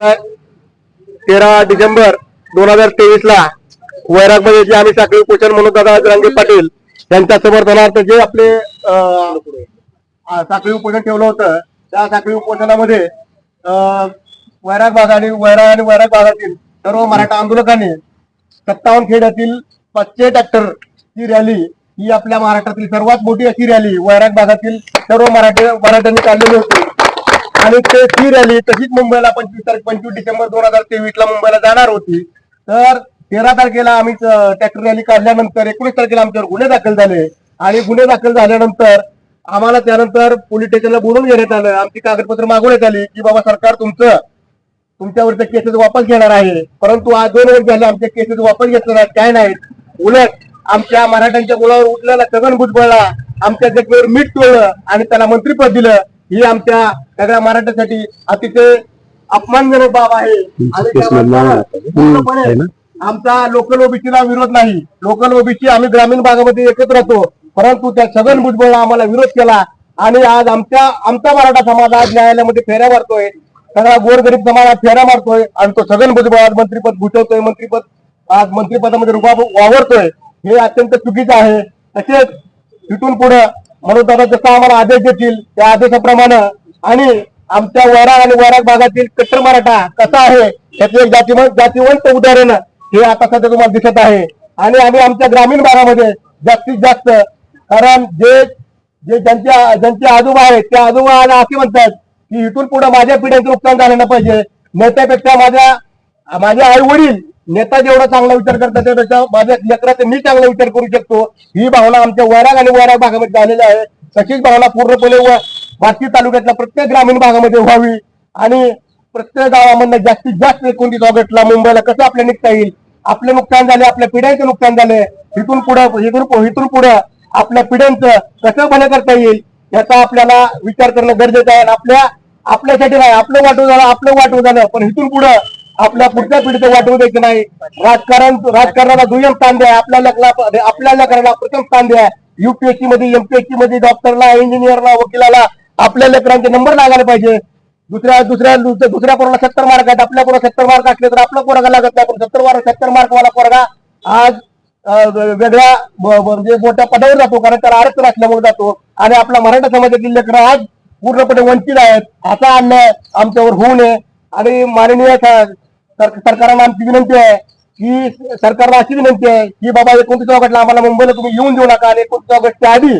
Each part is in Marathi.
तेरा डिसेंबर दोन हजार तेवीस ला वैरागमध्ये जे आम्ही साखळी उपोषण म्हणून दादा रंगे पाटील यांच्या समर्थनार्थ जे आपले साखळी उपोषण ठेवलं होतं त्या साखळी उपोषणामध्ये अं, वैराग भाग आणि वैराग आणि वैराग भागातील सर्व मराठा आंदोलकांनी सत्तावन्न खेड्यातील पाचशे ट्रॅक्टर ही रॅली ही आपल्या महाराष्ट्रातील सर्वात मोठी अशी रॅली वैराग भागातील सर्व मराठी मराठ्यांनी काढलेली होती. आणि ते ती रॅली तशीच मुंबईला पंचवीस तारीख पंचवीस डिसेंबर दोन हजार तेवीस ला मुंबईला जाणार होती. तर तेरा तारखेला आम्ही ट्रॅक्टर रॅली काढल्यानंतर एकोणीस तारखेला आमच्यावर गुन्हे दाखल झाले. आणि गुन्हे दाखल झाल्यानंतर आम्हाला त्यानंतर पोलीस स्टेशनला बोलून घेण्यात आलं. आमची कागदपत्र मागवण्यात आली की बाबा सरकार तुमचं तुमच्यावरच्या केसेस वापस घेणार आहे. परंतु आज दोन वर्ष झाले आमच्या केसेस वापस घेतले काय नाहीत उलट आमच्या मराठ्यांच्या मुलावर उठलेला छगन भुजबळला आमच्या जखमेवर मीठ तोडलं आणि त्याला मंत्रीपद दिलं. ही आमच्या सगळ्या मराठ्यासाठी अतिशय अपमानजनक बाब आहे. आणि आमचा लोकल ओबीसीला विरोध नाही. लोकल ओबीसी आम्ही ग्रामीण भागामध्ये एकत्र राहतो. परंतु त्या छगन भुजबळला आम्हाला विरोध केला. आणि आज आमच्या आमचा मराठा समाज आज न्यायालयामध्ये फेऱ्या मारतोय. सगळा गोरगरीब समाज आज फेऱ्या मारतोय. आणि तो छगन भुजबळ आज मंत्रीपद भूषवतोय मंत्रीपद आज मंत्रिपदामध्ये रुबाब वावरतोय. हे अत्यंत चुकीचं आहे. तसेच इथून पुढे म्हणून दादा जसं आम्हाला आदेश देतील त्या आदेशाप्रमाणे आणि आमच्या वराग आणि वराग भागातील कट्टर मराठा कसा आहे त्याचे एक जातीवंत जातीवंत उदाहरण हे आता सध्या तुम्हाला दिसत आहे. आणि आम्ही आमच्या ग्रामीण भागामध्ये जास्तीत जास्त कारण जे जे ज्यांच्या ज्यांचे आजोबा आहेत त्या आजोबा आज असे म्हणतात की इथून पुढे माझ्या पिढ्यांचं नुकसान झालं नाही पाहिजे. नेत्यापेक्षा माझ्या माझे आई वडील नेता जेवढा चांगला विचार करतात त्यापेक्षा माझ्या लेकराचा मी चांगला विचार करू शकतो. ही भावना आमच्या वैराग आणि वैराग भागामध्ये झालेली आहे. तशीच भावना पूर्णपणे व बाकी तालुक्यातल्या प्रत्येक ग्रामीण भागामध्ये व्हावी. आणि प्रत्येक गावामधनं जास्तीत जास्त एकोणतीस ऑगस्टला मुंबईला कसं आपल्या निघता येईल आपले नुकसान झाले आपल्या पिढ्यांचं नुकसान झाले इथून पुढे इथून इथून पुढे आपल्या पिढ्यांचं कसं बने करता येईल याचा आपल्याला विचार करणं गरजेचं आहे. आणि आपल्या आपल्यासाठी नाही आपलं वाटू झालं आपलं वाटू झालं पण इथून पुढे आपल्या पुढच्या पिढीचं वाटवू की नाही? राजकारण राजकारणाला दुय्यम स्थान द्या. आपल्या लेकरा आपल्या लेकराला प्रथम स्थान द्या. युपीएससी मध्ये एमपीएससी मध्ये डॉक्टरला इंजिनियरला वकिलाला आपल्या लेकरांचे नंबर लागायला पाहिजे. दुसऱ्या दुसऱ्या दुसऱ्या दुसऱ्या पोराला सत्तर मार्क आहेत. आपल्या पोरा सत्तर मार्क असले तर आपला पोरगा लागत नाही. पण सत्तर मार्क सत्तर मार्क वाला पोरगा आज वेगळ्या म्हणजे मोठ्या पदावर जातो. कारण त्याला आरक्षण असल्यामुळे जातो. आणि आपला मराठा समाजातील लेकरं आज पूर्णपणे वंचित आहेत. असा अन्याय आमच्यावर होऊ नये. आणि माननीय सरकारला आमची विनंती आहे की सरकारला अशी विनंती आहे की बाबा एकोणतीस ऑगस्टला आम्हाला मुंबईला तुम्ही येऊन देऊ नका आणि एकोणतीस ऑगस्टच्या आधी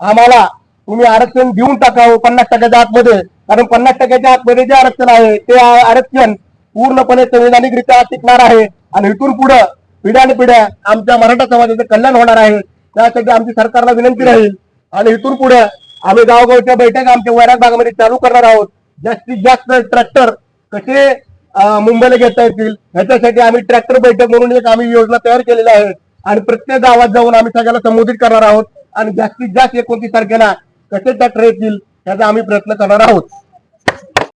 आम्हाला तुम्ही आरक्षण देऊन टाकावं हो पन्नास टक्क्याच्या आतमध्ये. कारण पन्नास टक्क्याच्या आतमध्ये जे आरक्षण आहे ते आरक्षण पूर्णपणे संविधानिकरित्या टिकणार आहे. आणि इथून पुढे पिढ्याने पिढ्या आमच्या मराठा समाजाचं कल्याण होणार आहे. त्यासाठी आमची सरकारला विनंती राहील. आणि इथून पुढे आम्ही गावगावच्या बैठक आमच्या वैराग भागामध्ये चालू करणार आहोत. जास्तीत जास्त ट्रॅक्टर कसे मुंबईला घेता येतील. ह्याच्यासाठी आम्ही ट्रॅक्टर बैठक म्हणून एक आम्ही योजना तयार केलेल्या आहे. आणि प्रत्येक गावात जाऊन आम्ही सगळ्याला संबोधित करणार आहोत. आणि जास्तीत जास्त एकोणतीस तारखेला कसे ट्रॅक्टर येतील याचा आम्ही प्रयत्न करणार आहोत.